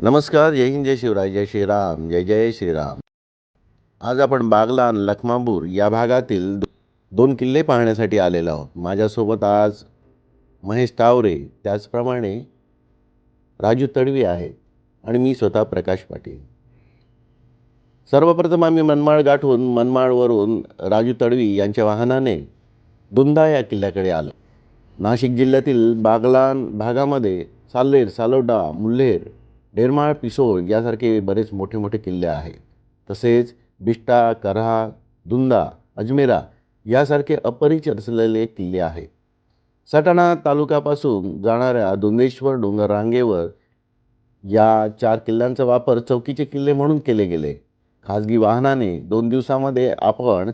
नमस्कार जय हिंद जय शिवराय जय श्रीराम जय जय श्रीराम. आज आपण बागलान लखमापूर या भागातील दो- दोन किल्ले पाहण्यासाठी आलेलो आहोत. माझ्यासोबत आज महेश तावरे त्याचप्रमाणे राजू तडवी आहे आणि मी स्वतः प्रकाश पाटील. सर्वप्रथम आम्ही मनमाळ गाठून मनमाळवरून राजू तडवी यांच्या वाहनाने दुंदा या किल्ल्याकडे आलो. नाशिक जिल्ह्यातील बागलान भागामध्ये साल्हेर सालोडा मुल्हेर डेरमाळ पिसोळ यासारखे बरेच मोठे मोठे किल्ले आहेत. तसेच बिष्टा करहा दुंदा अजमेरा यासारखे अपरिचित असलेले किल्ले आहेत. सटाणा तालुक्यापासून जाणाऱ्या दुंदेश्वर डोंगर रांगेवर या चार किल्ल्यांचा वापर चौकीचे किल्ले म्हणून केले गेले. खाजगी वाहनाने दोन दिवसामध्ये आपण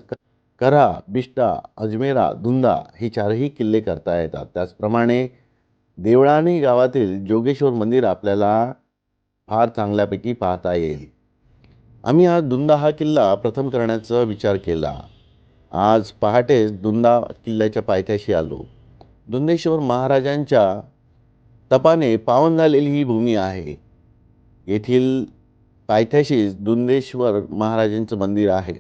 करा बिष्टा अजमेरा धुंदा हे चारही किल्ले करता येतात. त्याचप्रमाणे देवळाणी गावातील जोगेश्वर मंदिर आपल्याला फार चांगल्यापैकी पाहता येईल. आम्ही आज दुंदा हा किल्ला प्रथम करण्याचा विचार केला. आज पहाटेच दुंदा किल्ल्याच्या पायथ्याशी आलो. दुंदेश्वर महाराजांच्या तपाने पावन झालेली ही भूमी आहे. येथील पायथ्याशीच दुंदेश्वर महाराजांचं मंदिर आहे.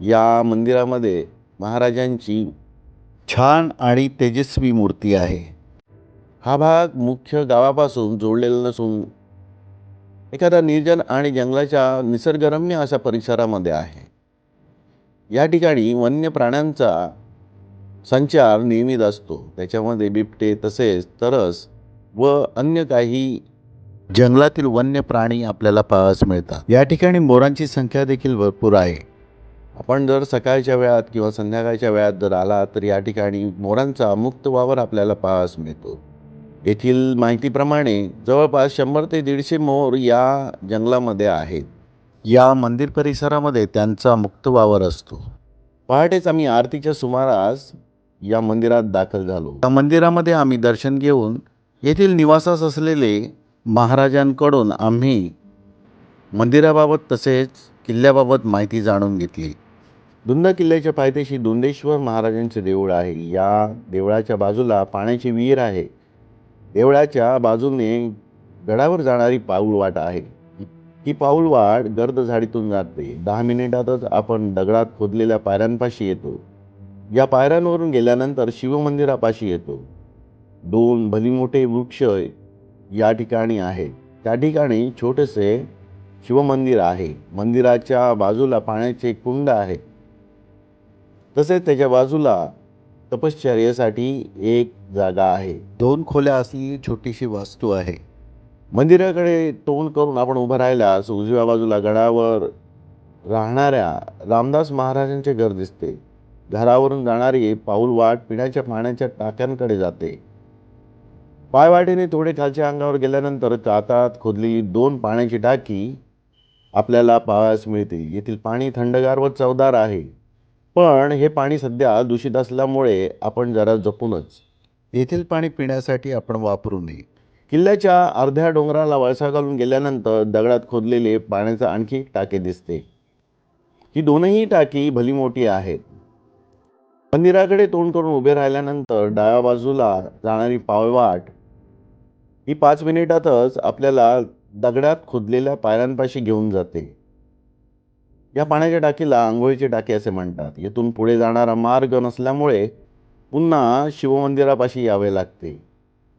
या मंदिरामध्ये महाराजांची छान आणि तेजस्वी मूर्ती आहे. हा भाग मुख्य गावापासून जोडलेला नसून एखादा निर्जन आणि जंगलाच्या निसर्गरम्य अशा परिसरामध्ये आहे. या ठिकाणी वन्य प्राण्यांचा संचार नियमित असतो. त्याच्यामध्ये बिबटे तसेच तरस व अन्य काही जंगलातील वन्य प्राणी आपल्याला पाहावयास मिळतात. या ठिकाणी मोरांची संख्या देखील भरपूर आहे. आपण जर सकाळच्या वेळात किंवा संध्याकाळच्या वेळात जर आला तर या ठिकाणी मोरांचा मुक्त वावर आपल्याला पाहावयास मिळतो. येथील माहितीप्रमाणे जवळपास शंभर ते दीडशे मोर या जंगलामध्ये आहेत. या मंदिर परिसरामध्ये त्यांचा मुक्त वावर असतो. पहाटेच आम्ही आरतीच्या सुमारास या मंदिरात दाखल झालो. या मंदिरामध्ये आम्ही दर्शन घेऊन येथील निवासास असलेले महाराजांकडून आम्ही मंदिराबाबत तसेच किल्ल्याबाबत माहिती जाणून घेतली. दुंदा किल्ल्याच्या पायथ्याशी दुंदेश्वर महाराजांचे देऊळ आहे. या देवळाच्या बाजूला पाण्याची विहीर आहे. देवळाच्या बाजूने गडावर जाणारी पाऊलवाट आहे. ही पाऊलवाट गर्द झाडीतून जाते. दहा मिनिटातच आपण दगडात खोदलेल्या पायऱ्यांपाशी येतो. या पायऱ्यांवरून गेल्यानंतर शिवमंदिरापाशी येतो. दोन भलीमोठे वृक्ष या ठिकाणी आहेत. त्या ठिकाणी छोटेसे शिवमंदिर आहे. मंदिराच्या बाजूला पाण्याचे कुंड आहे. तसेच त्याच्या बाजूला तपश्चर्येसाठी एक जागा आहे. दोन खोल्या असलेली छोटीशी वास्तू आहे. मंदिराकडे तोंड करून आपण उभं राहिल्यास उजव्या बाजूला गडावर राहणाऱ्या रामदास महाराजांचे घर दिसते. घरावरून जाणारी पाऊलवाट पिण्याच्या पाण्याच्या टाक्यांकडे जाते. पायवाटेने थोडे खालच्या अंगावर गेल्यानंतर कातात खोदलेली दोन पाण्याची टाकी आपल्याला पाहावयास मिळते. येथील पाणी थंडगार व चवदार आहे. पण हे पाणी सध्या दूषित असल्यामुळे आपण जरा जपूनच येथील पाणी पिण्यासाठी आपण वापरू नये. किल्ल्याच्या अर्ध्या डोंगराला वळसा घालून गेल्यानंतर दगडात खोदलेले पाण्याचं आणखी एक टाके दिसते. ही दोनही टाकी भली मोठी आहेत. मंदिराकडे तोंड करून उभे राहिल्यानंतर डाव्या बाजूला जाणारी पाववाट ही पाच मिनिटातच आपल्याला दगडात खोदलेल्या पायऱ्यांपाशी घेऊन जाते. या पाण्याच्या टाकीला आंघोळीचे टाके असे म्हणतात. येथून पुढे जाणारा मार्ग नसल्यामुळे पुन्हा शिवमंदिरापाशी यावे लागते.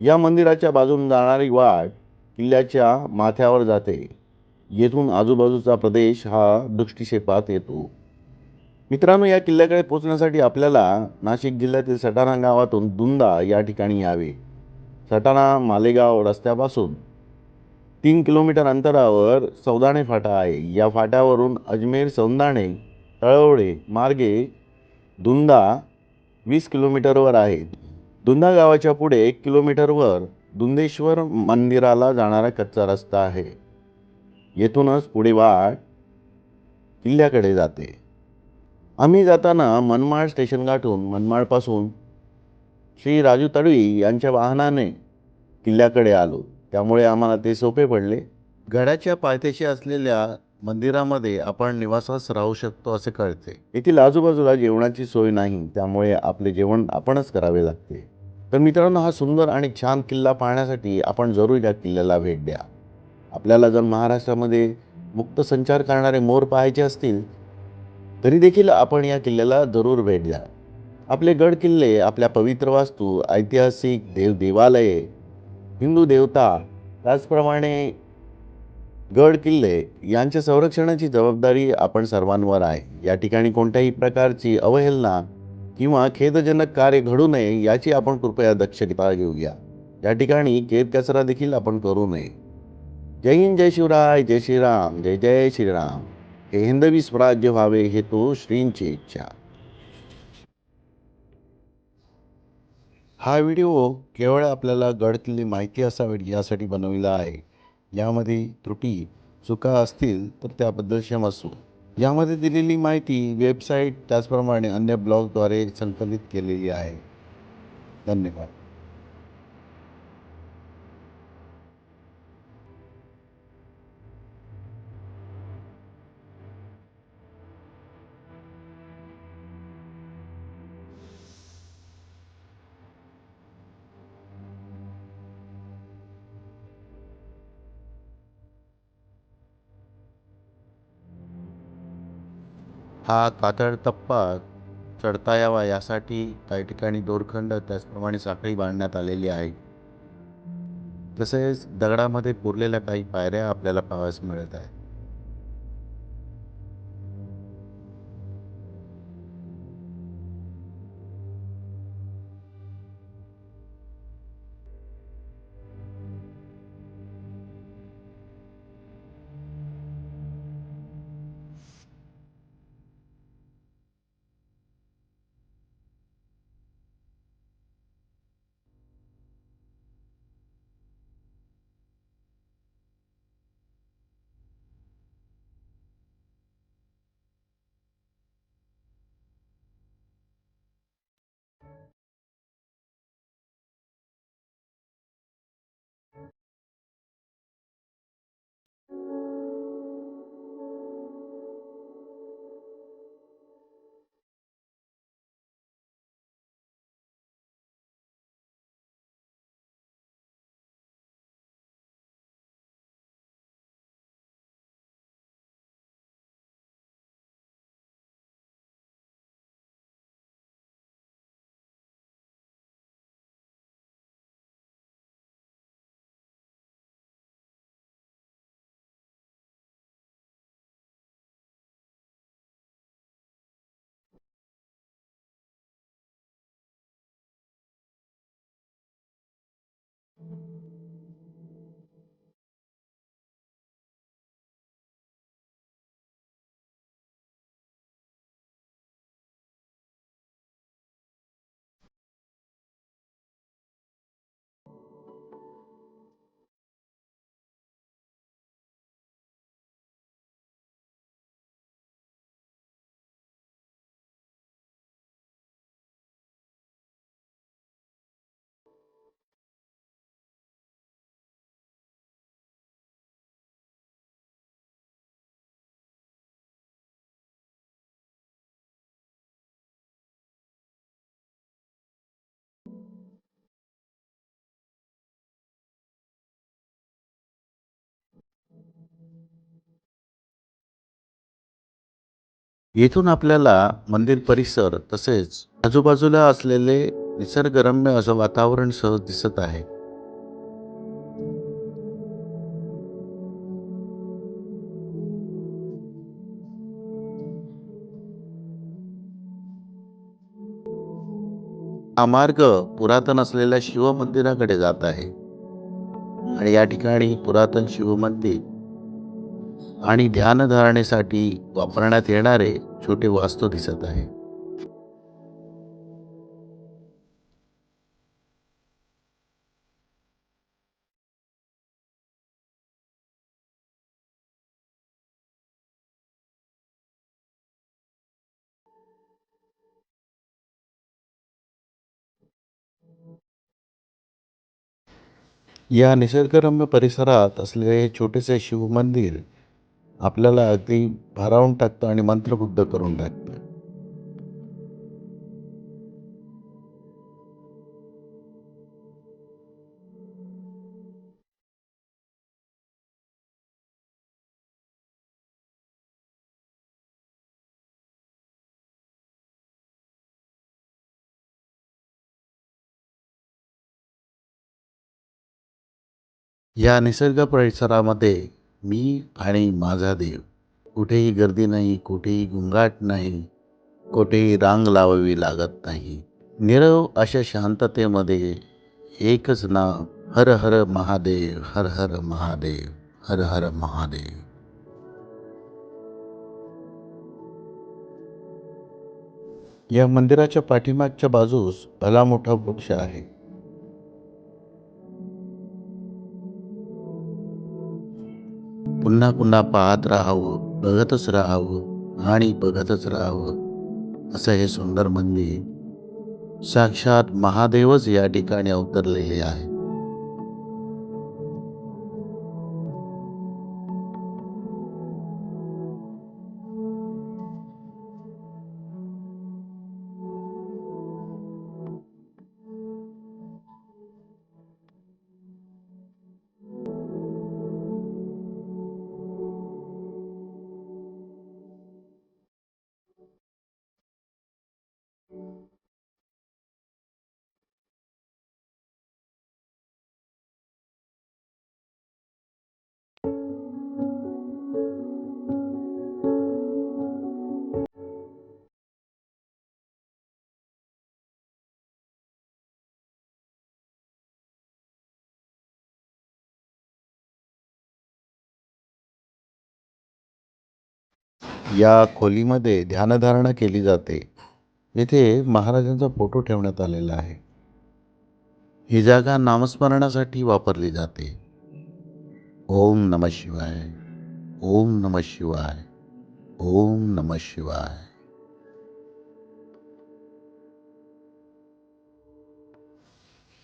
या मंदिराच्या बाजून जाणारी वाट किल्ल्याच्या माथ्यावर जाते. येथून आजूबाजूचा प्रदेश हा दृष्टिक्षेपात येतो. मित्रांनो या किल्ल्याकडे पोचण्यासाठी आपल्याला नाशिक जिल्ह्यातील सटाणा गावातून दुंदा या ठिकाणी यावे. सटाणा मालेगाव रस्त्यापासून तीन किलोमीटर अंतरावर सौदाणे फाटा आहे. या फाट्यावरून अजमेर सौंदाणे तळवडे मार्गे दुंदा वीस किलोमीटरवर आहे. दुंदा गावाच्या पुढे एक किलोमीटरवर दुंदेश्वर मंदिराला जाणारा कच्चा रस्ता आहे. येथूनच पुढे वाट किल्ल्याकडे जाते. आम्ही जाताना मनमाड स्टेशन गाठून मनमाडपासून श्री राजू तडवी यांच्या वाहनाने किल्ल्याकडे आलो. त्यामुळे आम्हाला ते सोपे पडले. गडाच्या पायथ्याशी असलेल्या मंदिरामध्ये आपण निवासास राहू शकतो असे कळते. येथील आजूबाजूला जेवणाची सोय नाही त्यामुळे आपले जेवण आपणच करावे लागते. तर मित्रांनो हा सुंदर आणि छान किल्ला पाहण्यासाठी आपण जरूर या किल्ल्याला भेट द्या. आपल्याला जर महाराष्ट्रामध्ये मुक्त संचार करणारे मोर पाहायचे असतील तरी देखील आपण या किल्ल्याला जरूर भेट द्या. आपले गड किल्ले आपल्या पवित्र वास्तू ऐतिहासिक देव देवालये हिंदू देवता त्याचप्रमाणे गड किल्ले यांच्या संरक्षणाची जबाबदारी आपण सर्वांवर आहे. या ठिकाणी कोणत्याही प्रकारची अवहेलना किंवा खेदजनक कार्य घडू नये याची आपण कृपया दक्षता घेऊया. या ठिकाणी केर कचरा देखील आपण करू नये. जय हिंद जय शिवराय जय श्रीराम जय जय श्रीराम. हे हिंदवी स्वराज्य व्हावे हे तो श्रींची इच्छा. हा व्हिडिओ केवळ आपल्याला गडकिल्ली माहिती असावी यासाठी बनविला आहे. यामध्ये त्रुटी चुका असतील तर त्याबद्दल क्षमस्व यामध्ये दिलेली माहिती वेबसाईट त्याचप्रमाणे अन्य ब्लॉगद्वारे संकलित केलेली आहे. धन्यवाद. हा कातळ टप्पा चढता यावा यासाठी काही ठिकाणी दोरखंड त्याचप्रमाणे साखळी बांधण्यात आलेली आहे. तसेच दगडामध्ये पुरलेल्या काही पायऱ्या आपल्याला पाहावयास मिळत आहे येथून आपल्याला मंदिर परिसर तसेच आजूबाजूला असलेले निसर्गरम्य असं वातावरण सहज दिसत आहे. हा मार्ग पुरातन असलेल्या शिव मंदिराकडे जात आहे. आणि या ठिकाणी पुरातन शिव मंदिर आणि ध्यानधारणेसाठी वापरण्यात येणारे छोटे वास्तू दिसत आहे. या निसर्गरम्य परिसरात असलेले हे छोटेसे शिव मंदिर आपल्याला अगदी भारावून टाकतं आणि मंत्रबुद्ध करून टाकतं. या निसर्ग परिसरामध्ये मी आणि माझा देव. कुठेही गर्दी नाही कुठेही गुंगाट नाही कुठेही रांग लावावी लागत नाही. निरव अशा शांततेमध्ये एकच नाव हर हर महादेव हर हर महादेव हर हर महादेव. या मंदिराच्या पाठीमागच्या बाजूस भला मोठा वृक्ष आहे. पुन्हा पुन्हा पाहत राहावं बघतच राहावं आणि बघतच राहावं असं हे सुंदर मंदिर साक्षात महादेवच या ठिकाणी अवतरलेले आहे. या खोलीमध्ये ध्यानधारणा केली जाते. येथे महाराजांचा फोटो ठेवण्यात आलेला आहे. ही जागा नामस्मरणासाठी वापरली जाते. ओम नम शिवाय. ओम नम शिवाय. ओम नम शिवाय.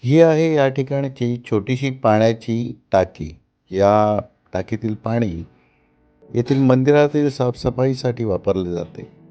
ही आहे या ठिकाणची छोटीशी पाण्याची टाकी. या टाकीतील पाणी येथील मंदिरातील साफसफाईसाठी वापरले जाते.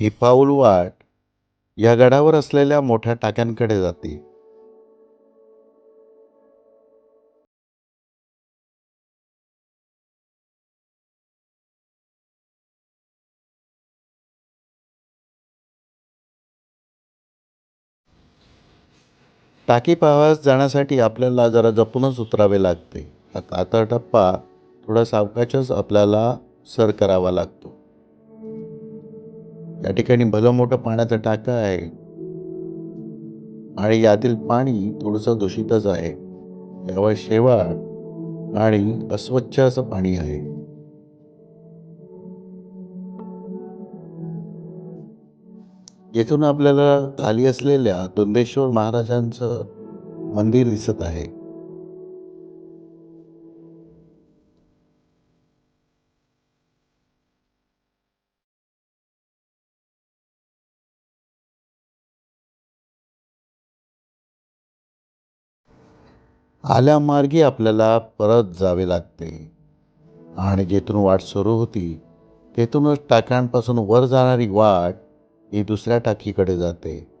ही पाऊल वाट या गडावर असलेल्या मोठ्या टाक्यांकडे जाते. टाकी पाहावास जाण्यासाठी आपल्याला जरा जपूनच उतरावे लागते. आता आता टप्पा थोडा सावकाशच आपल्याला सर करावा लागतो. या ठिकाणी भलं मोठं पाण्याचं टाकं आहे. आणि यातील पाणी थोडंसं दूषितच आहे. यावर शेवाळ आणि अस्वच्छ असं पाणी आहे. येथून आपल्याला खाली असलेल्या दुंदेश्वर महाराजांचं मंदिर दिसत आहे. आल्यामार्गी आपल्याला परत जावे लागते. आणि जेथून वाट सुरू होती तेथूनच टाक्यांपासून वर जाणारी वाट ही दुसऱ्या टाकीकडे जाते.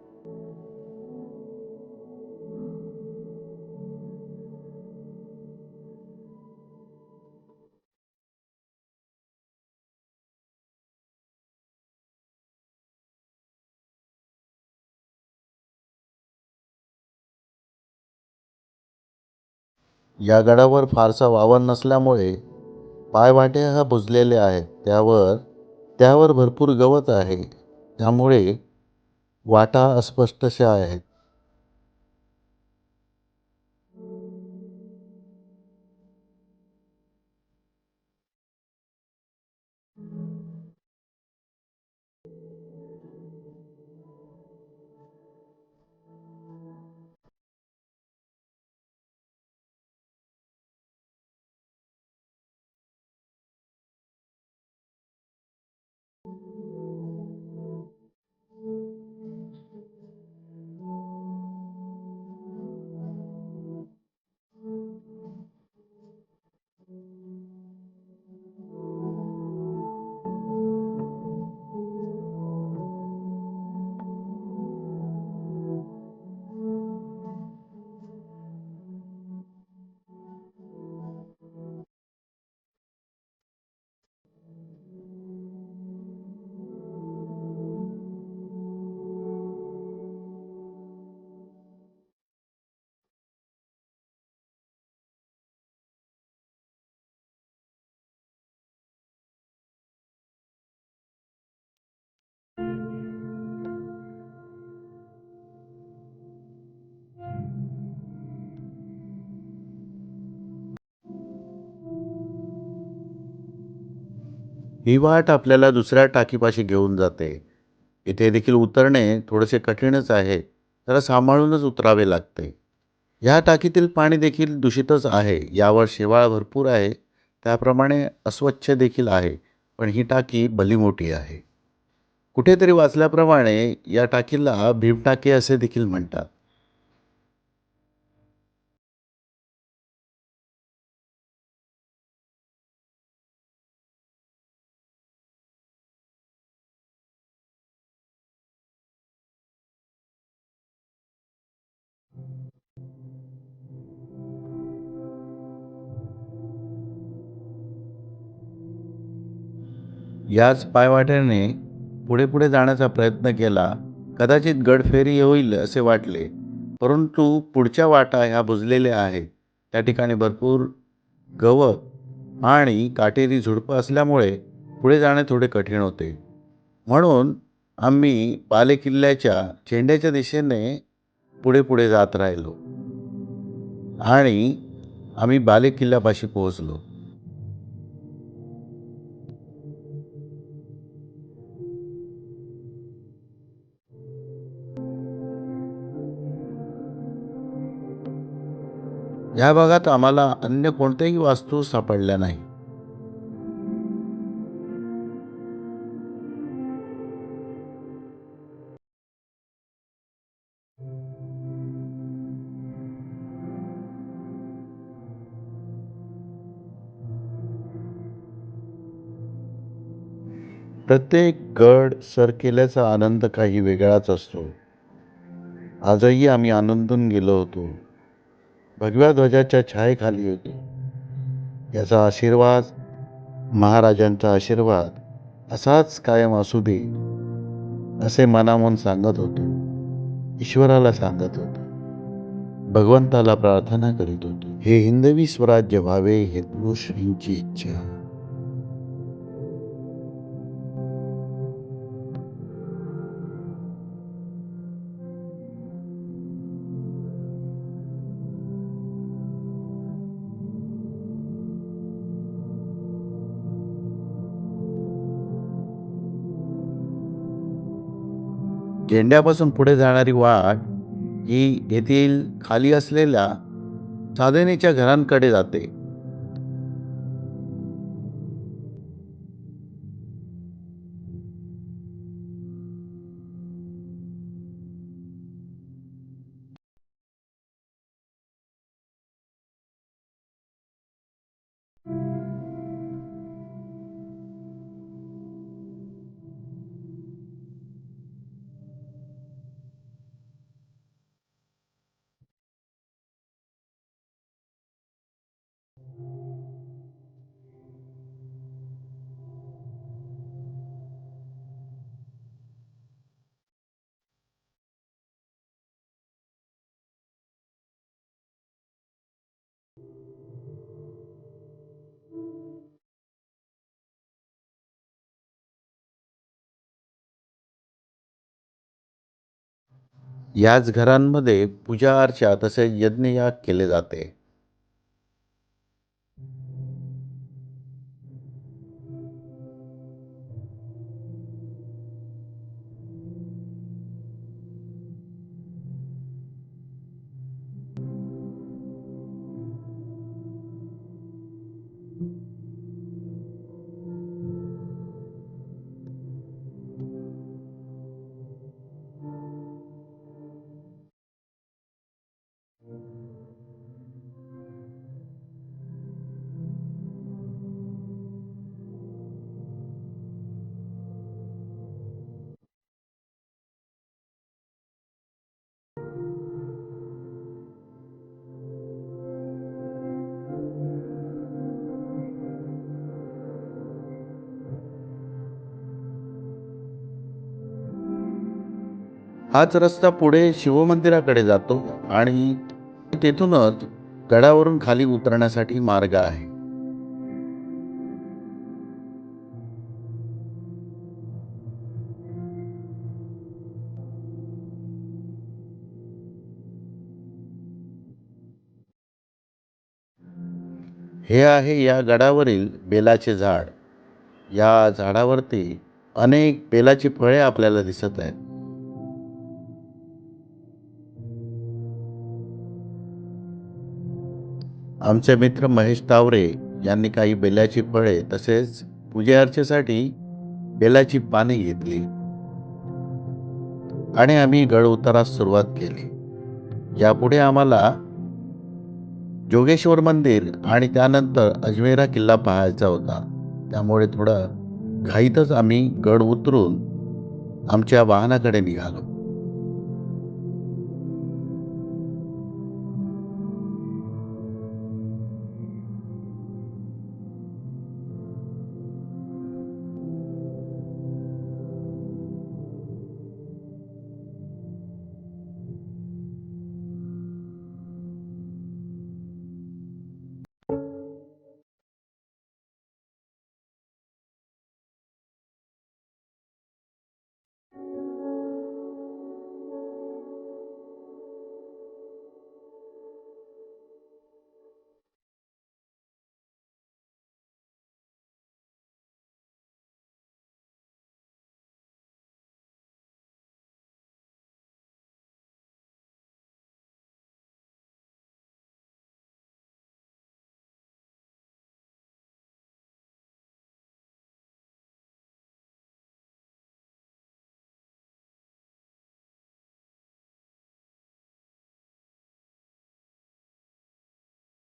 या गडावर फारसा वावर नसल्यामुळे पायवाटे हा बुजलेल्या आहेत. त्यावर त्यावर भरपूर गवत आहे. त्यामुळे वाटा अस्पष्टशा आहेत. ही वाट आपल्याला दुसऱ्या टाकीपाशी घेऊन जाते. इथे देखील उतरणे थोडेसे कठीणच आहे. जरा सांभाळूनच उतरावे लागते. ह्या टाकीतील पाणी देखील दूषितच आहे. यावर शेवाळ भरपूर आहे. त्याप्रमाणे अस्वच्छ देखील आहे. पण ही टाकी भली मोठी आहे. कुठेतरी वाचल्याप्रमाणे या टाकीला भीमटाकी असे देखील म्हणतात. याच पायवाट्याने पुढे पुढे जाण्याचा प्रयत्न केला कदाचित गडफेरी होईल असे वाटले परंतु पुढच्या वाटा ह्या बुजलेल्या आहेत. त्या ठिकाणी भरपूर गवत आणि काटेरी झुडपं असल्यामुळे पुढे जाणे थोडे कठीण होते. म्हणून आम्ही बालेकिल्ल्याच्या चेंड्याच्या दिशेने पुढे पुढे जात राहिलो आणि आम्ही बालेकिल्ल्यापाशी पोहोचलो. या भागात आम्हाला अन्य कोणत्याही वास्तू सापडल्या नाही. प्रत्येक गड सर केल्याचा आनंद काही वेगळाच असतो. आजही आम्ही आनंदून गेलो होतो. भगव्या ध्वजाच्या छायेखाली होते याचा आशीर्वाद महाराजांचा आशीर्वाद असाच कायम असू दे असे मनामन सांगत होतो. ईश्वराला सांगत होतो. भगवंताला प्रार्थना करीत होतो. हे हिंदवी स्वराज्य व्हावे हे श्रींची इच्छा. झेंड्यापासून पुढे जाणारी वाट ही येथील खाली असलेल्या साधनेच्या घरांकडे जाते. याच घरांमध्ये पूजा अर्चा तसेच यज्ञयाग केले जाते. हाच रस्ता पुढे शिवमंदिराकडे जातो आणि तेथूनच गडावरून खाली उतरण्यासाठी मार्ग आहे. हे आहे या गडावरील बेलाचे झाड. या झाडावरती अनेक बेलाची फळे आपल्याला दिसत आहेत. आमचे मित्र महेश तावरे यांनी काही बेलाची फळे तसेच पूजेअर्चेसाठी बेलाची पाने घेतली. आणि आम्ही गड उतारास सुरुवात केली. यापुढे आम्हाला जोगेश्वर मंदिर आणि त्यानंतर अजमेरा किल्ला पाहायचा होता. त्यामुळे थोडं घाईतच आम्ही गड उतरून आमच्या वाहनाकडे निघालो.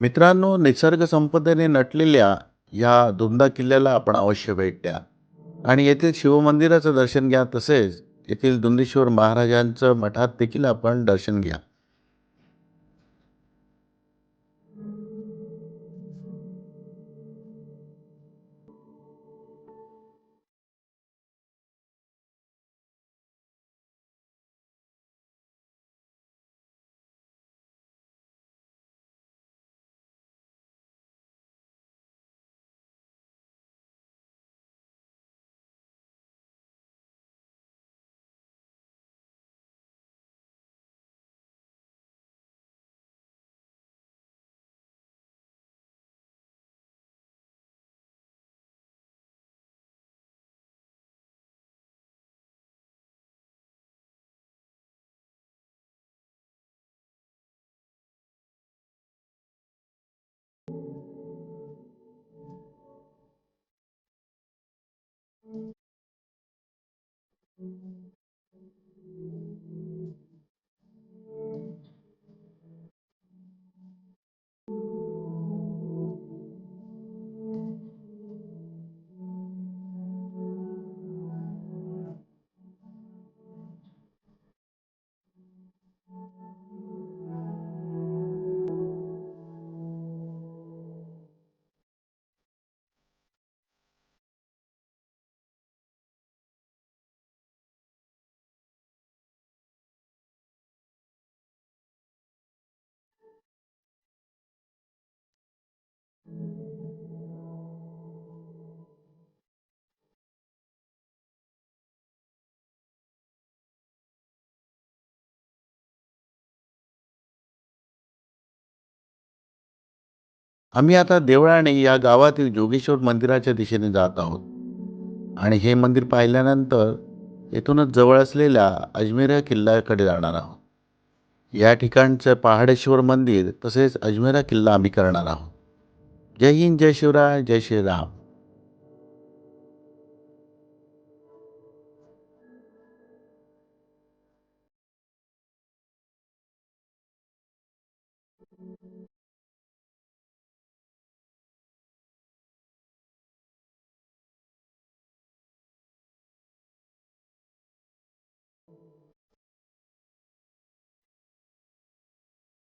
मित्रांनो निसर्ग संपदेने नटलेल्या या दोनदा किल्ल्याला आपण अवश्य भेट द्या. आणि येथील शिवमंदिराचं दर्शन घ्या तसेच येथील दुंदेश्वर महाराजांचं मठात देखील आपण दर्शन घ्या. Mm-hmm. आम्ही आता देवळाणे या गावातील जोगेश्वर मंदिराच्या दिशेने जात आहोत. आणि हे मंदिर पाहिल्यानंतर येथूनच जवळ असलेल्या अजमेरा किल्ल्याकडे जाणार आहोत. या ठिकाणचं पहाडेश्वर मंदिर तसेच अजमेरा किल्ला आम्ही करणार आहोत. जय हिंद जय शिवराय जय श्रीराम.